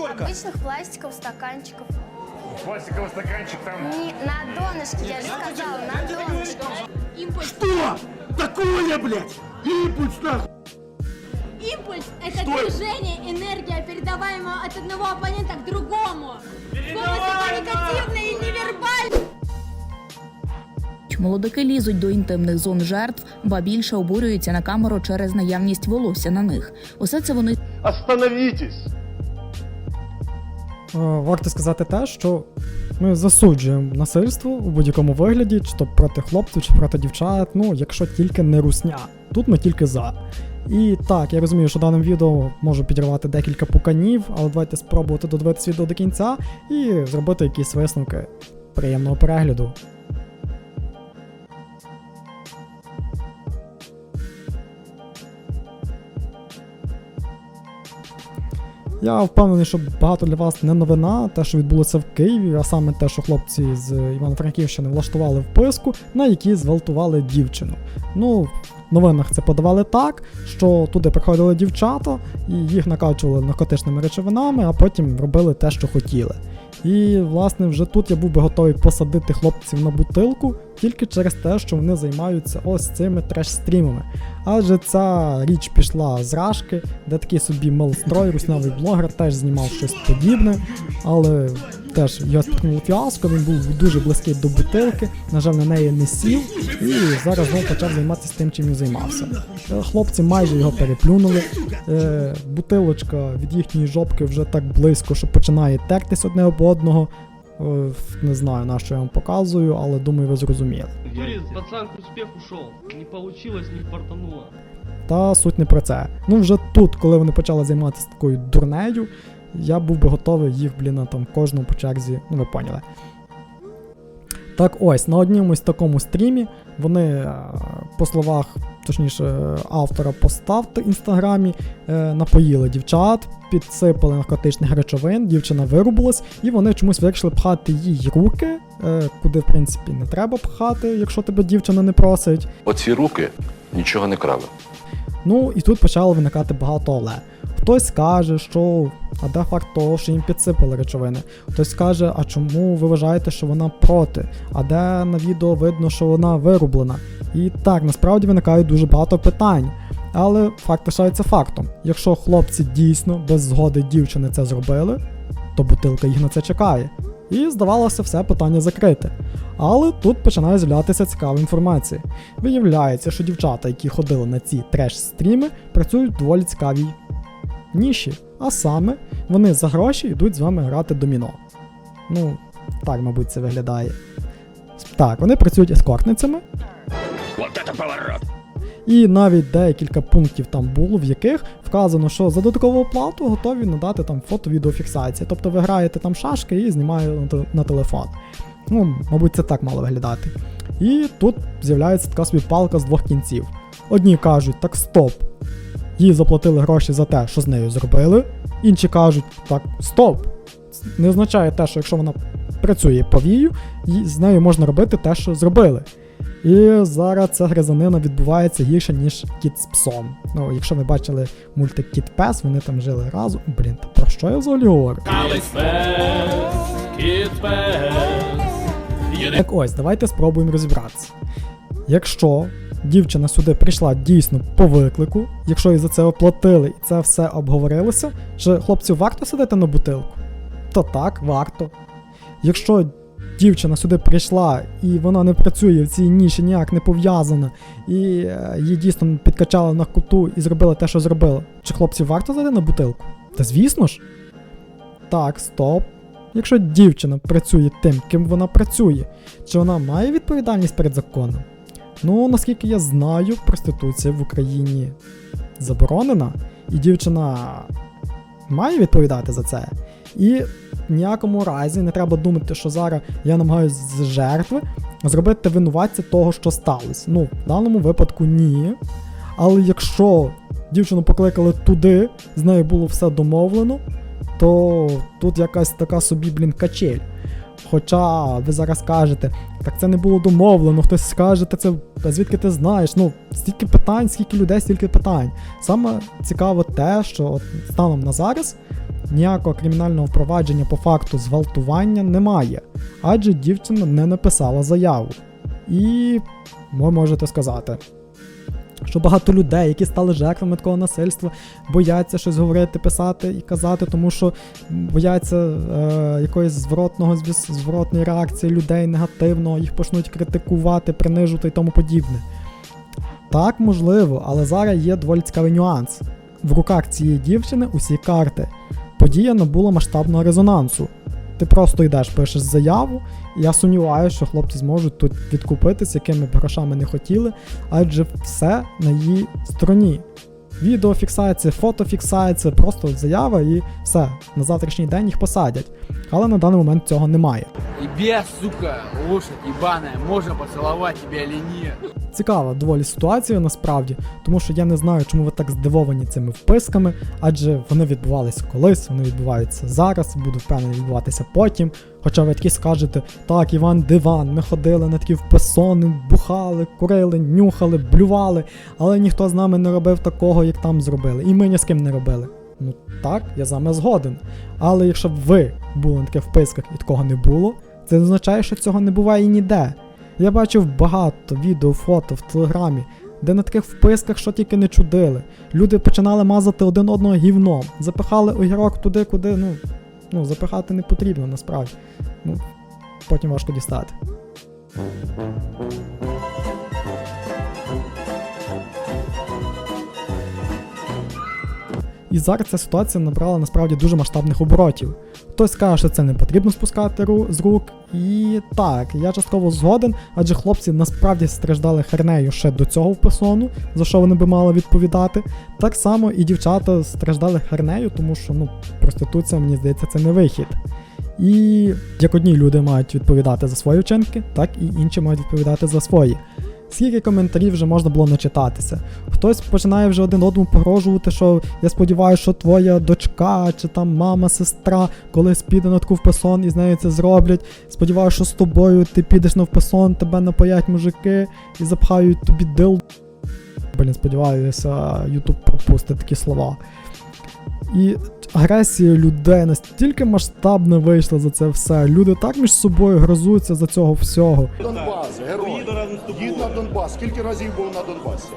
сколько? Обычных пластиков, стаканчиков. Пластиковый стаканчик там. Не на донышке, я же сказала, на донышке. Импульс. Что такое, блядь? Импульс нахуй! Импульс – это Что это? движение, энергия, передаваемая от одного оппонента к другому. Слово коммуникативное и невербальное. Молодики лізуть до інтимних зон жертв, ба більше обурюються на камеру через наявність волосся на них. Усе це вони Остановитесь! Е, Варто сказати те, що ми засуджуємо насильство у будь-якому вигляді, чи то проти хлопців, чи проти дівчат, ну якщо тільки не русня. Тут ми тільки за. І так, я розумію, що даним відео можу підірвати декілька пуканів, але давайте спробувати додивитися відео до кінця і зробити якісь висновки. Приємного перегляду. Я впевнений, що багато для вас не новина, те, що відбулося в Києві, а саме те, що хлопці з Івано-Франківщини влаштували вписку, на якій зґвалтували дівчину. Ну, в новинах це подавали так, що туди приходили дівчата і їх накачували наркотичними речовинами, а потім робили те, що хотіли. І, власне, вже тут я був би готовий посадити хлопців на бутилку тільки через те, що вони займаються ось цими треш-стрімами. Адже ця річ пішла з Рашки, де такий собі мелстрой, руснявий блогер, теж знімав щось подібне, але теж його спіткнуло фіаско, він був дуже близький до бутилки, на жаль, на неї не сів, і зараз знову почав займатися тим, чим він займався. Е, Хлопці майже його переплюнули. Е, бутилочка від їхньої жопки вже так близько, що починає тертись одне об одного. Е, Не знаю, на що я вам показую, але думаю, ви зрозуміли. Юрий, пацан к успеху шел. Не получилось, не фартануло. Та суть не про це. Ну вже тут, коли вони почали займатися такою дурнею, я був би готовий їх, блін, на там кожному по черзі, ну ви поняли. Так ось, на одному такому стрімі вони, е, по словах, точніше, автора постав в інстаграмі, е, напоїли дівчат, підсипали наркотичних речовин, дівчина вирубилась, і вони чомусь вирішили пхати їй руки, е, куди, в принципі, не треба пхати, якщо тебе дівчина не просить. Оці руки нічого не крали. Ну і тут почало виникати багато але. Хтось каже, що а де факт того, що їм підсипали речовини. Хтось каже, а чому ви вважаєте, що вона проти? А де на відео видно, що вона вирублена? І так, насправді виникає дуже багато питань. Але факт лишається фактом. Якщо хлопці дійсно без згоди дівчини це зробили, то бутилка їх на це чекає. І здавалося, все питання закрите. Але тут починає з'являтися цікава інформація. Виявляється, що дівчата, які ходили на ці треш-стріми, працюють в доволі цікавій ніші. А саме, вони за гроші йдуть з вами грати доміно. Ну, так, мабуть, це виглядає. Так, вони працюють ескортницями. І навіть декілька пунктів там було, в яких вказано, що за додаткову оплату готові надати там фото-відеофіксація. Тобто ви граєте там шашки і знімаєте на, те- на телефон. Ну, мабуть, це так мало виглядати. І тут з'являється така собі палка з двох кінців. Одні кажуть, так стоп. Їй заплатили гроші за те, що з нею зробили. Інші кажуть, так, стоп. Не означає те, що якщо вона працює повію, і з нею можна робити те, що зробили. І зараз ця гризанина відбувається гірше, ніж кіт з псом. Ну, якщо ви бачили мультик Кіт Пес, вони там жили разом. Блін, та про що я взагалі говорю? Так ось, давайте спробуємо розібратися. Якщо дівчина сюди прийшла дійсно по виклику, якщо їй за це оплатили і це все обговорилося, що хлопцю варто сидіти на бутилку? То так, варто. Якщо дівчина сюди прийшла і вона не працює в цій ніші, ніяк не пов'язана, і е, її дійсно підкачали на куту і зробили те, що зробили, чи хлопцю варто зайти на бутилку? Та звісно ж. Так, стоп. Якщо дівчина працює тим, ким вона працює, чи вона має відповідальність перед законом? Ну, наскільки я знаю, проституція в Україні заборонена, і дівчина має відповідати за це. І в ніякому разі не треба думати, що зараз я намагаюся з жертви зробити винуватця того, що сталося. Ну, в даному випадку ні. Але якщо дівчину покликали туди, з нею було все домовлено, то тут якась така собі, блін, качель. Хоча ви зараз кажете, так це не було домовлено, хтось скаже, та це звідки ти знаєш? Ну, стільки питань, скільки людей, стільки питань. Саме цікаво те, що от станом на зараз ніякого кримінального впровадження по факту зґвалтування немає, адже дівчина не написала заяву. І ви можете сказати, що багато людей, які стали жертвами такого насильства, бояться щось говорити, писати і казати, тому що бояться е, якоїсь зворотного зворотної реакції людей негативного, їх почнуть критикувати, принижувати і тому подібне. Так, можливо, але зараз є доволі цікавий нюанс. В руках цієї дівчини усі карти. Подія набула масштабного резонансу. Ти просто йдеш, пишеш заяву, я сумніваюся, що хлопці зможуть тут відкупитись, якими б грошами не хотіли, адже все на її стороні. Відеофіксація, фотофіксація, просто заява і все. На завтрашній день їх посадять. Але на даний момент цього немає. Тебе, сука, лошадь ебаная, можно поцеловать тебя или нет? Цікава доволі ситуація насправді, тому що я не знаю, чому ви так здивовані цими вписками, адже вони відбувалися колись, вони відбуваються зараз, буду впевнений відбуватися потім. Хоча ви такі скажете, так, Іван Диван, ми ходили на такі вписони, бухали, курили, нюхали, блювали, але ніхто з нами не робив такого, як там зробили, і ми ні з ким не робили. Ну так, я з вами згоден. Але якщо б ви були на таких вписках і такого не було, це не означає, що цього не буває ніде. Я бачив багато відео, фото в телеграмі, де на таких вписках що тільки не чудили. Люди починали мазати один одного гівном, запихали огірок туди, куди ну, ну запихати не потрібно насправді. Ну, потім важко дістати. І зараз ця ситуація набрала насправді дуже масштабних оборотів. Хтось каже, що це не потрібно спускати ру- з рук. І так, я частково згоден, адже хлопці насправді страждали хернею ще до цього вписону, за що вони би мали відповідати. Так само і дівчата страждали хернею, тому що ну, проституція, мені здається, це не вихід. І як одні люди мають відповідати за свої вчинки, так і інші мають відповідати за свої. Скільки коментарів вже можна було начитатися. Хтось починає вже один одному погрожувати, що я сподіваюся, що твоя дочка чи там мама, сестра колись піде на таку вписон і з нею це зроблять. Сподіваюся, що з тобою ти підеш на вписон, тебе напоять мужики і запхають тобі дил. Блін, сподіваюся, Ютуб пропустить такі слова. І агресія людей настільки масштабно вийшла за це все. Люди так між собою грозуються за цього всього. Донбас, герой. Їдь на Донбас. Скільки разів був на Донбасі?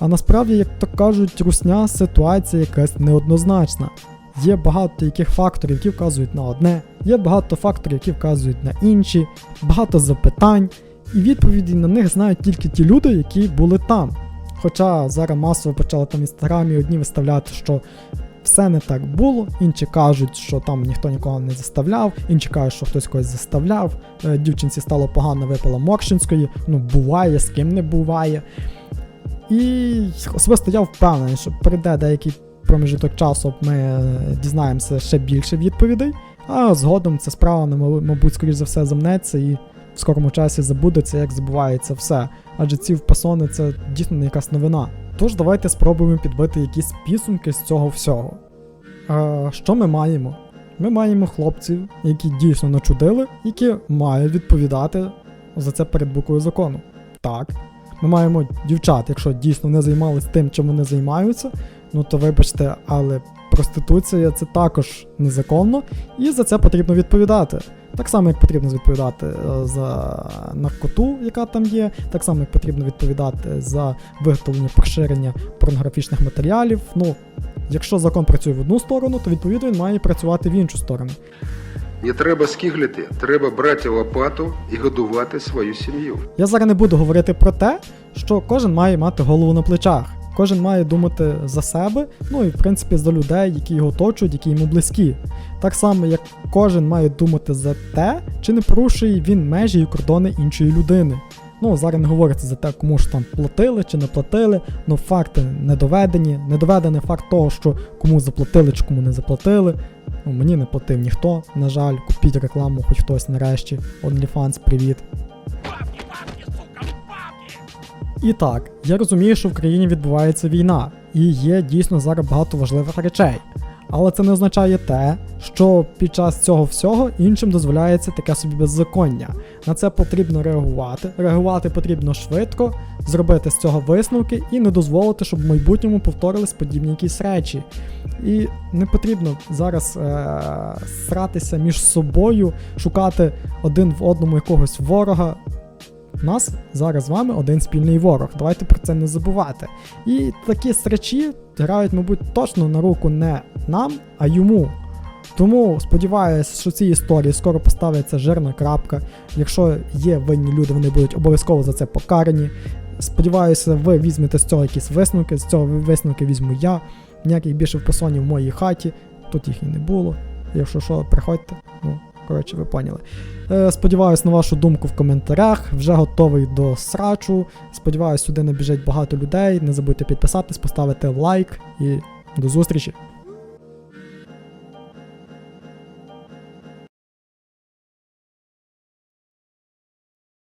А насправді, як то кажуть, русня ситуація якась неоднозначна. Є багато яких факторів, які вказують на одне, є багато факторів, які вказують на інші, багато запитань, і відповіді на них знають тільки ті люди, які були там. Хоча зараз масово почали там в інстаграмі одні виставляти, що все не так було, інші кажуть, що там ніхто нікого не заставляв, інші кажуть, що хтось когось заставляв. Е, Дівчинці стало погано, випала Моршинської, ну буває, з ким не буває. І особисто я впевнений, що прийде деякий проміжок часу, ми е, дізнаємося ще більше відповідей, а згодом ця справа, мабуть, скоріш за все, замнеться і в скорому часі забудеться, як забувається все. Адже ці впасони це дійсно не якась новина. Тож давайте спробуємо підбити якісь підсумки з цього всього. Е, що ми маємо? Ми маємо хлопців, які дійсно начудили, які мають відповідати за це перед буквою закону. Так. Ми маємо дівчат, якщо дійсно не займалися тим, чим вони займаються, ну то вибачте, але проституція це також незаконно, і за це потрібно відповідати. Так само, як потрібно відповідати е, за наркоту, яка там є, так само, як потрібно відповідати за виготовлення поширення порнографічних матеріалів. Ну, якщо закон працює в одну сторону, то відповідно він має працювати в іншу сторону. Не треба скиглити, треба брати лопату і годувати свою сім'ю. Я зараз не буду говорити про те, що кожен має мати голову на плечах. Кожен має думати за себе, ну і в принципі за людей, які його оточують, які йому близькі. Так само, як кожен має думати за те, чи не порушує він межі і кордони іншої людини. Ну, зараз не говориться за те, кому ж там платили чи не платили, ну факти не доведені. Не доведений факт того, що кому заплатили чи кому не заплатили. Ну, мені не платив ніхто, на жаль, купіть рекламу, хоч хтось нарешті. OnlyFans, привіт. І так, я розумію, що в країні відбувається війна, і є дійсно зараз багато важливих речей. Але це не означає те, що під час цього всього іншим дозволяється таке собі беззаконня. На це потрібно реагувати. Реагувати потрібно швидко, зробити з цього висновки і не дозволити, щоб в майбутньому повторились подібні якісь речі. І не потрібно зараз е- сратися між собою, шукати один в одному якогось ворога. У нас зараз з вами один спільний ворог. Давайте про це не забувати. І такі срачі грають, мабуть, точно на руку не нам, а йому. Тому сподіваюся, що цій історії скоро поставиться жирна крапка. Якщо є винні люди, вони будуть обов'язково за це покарані. Сподіваюся, ви візьмете з цього якісь висновки. З цього висновки візьму я. Ніяких більше вписонів в моїй хаті. Тут їх і не було. Якщо що, приходьте. Коротше, ви поняли. Е, Сподіваюсь на вашу думку в коментарях. Вже готовий до срачу. Сподіваюсь, сюди набіжить багато людей. Не забудьте підписатись, поставити лайк і до зустрічі!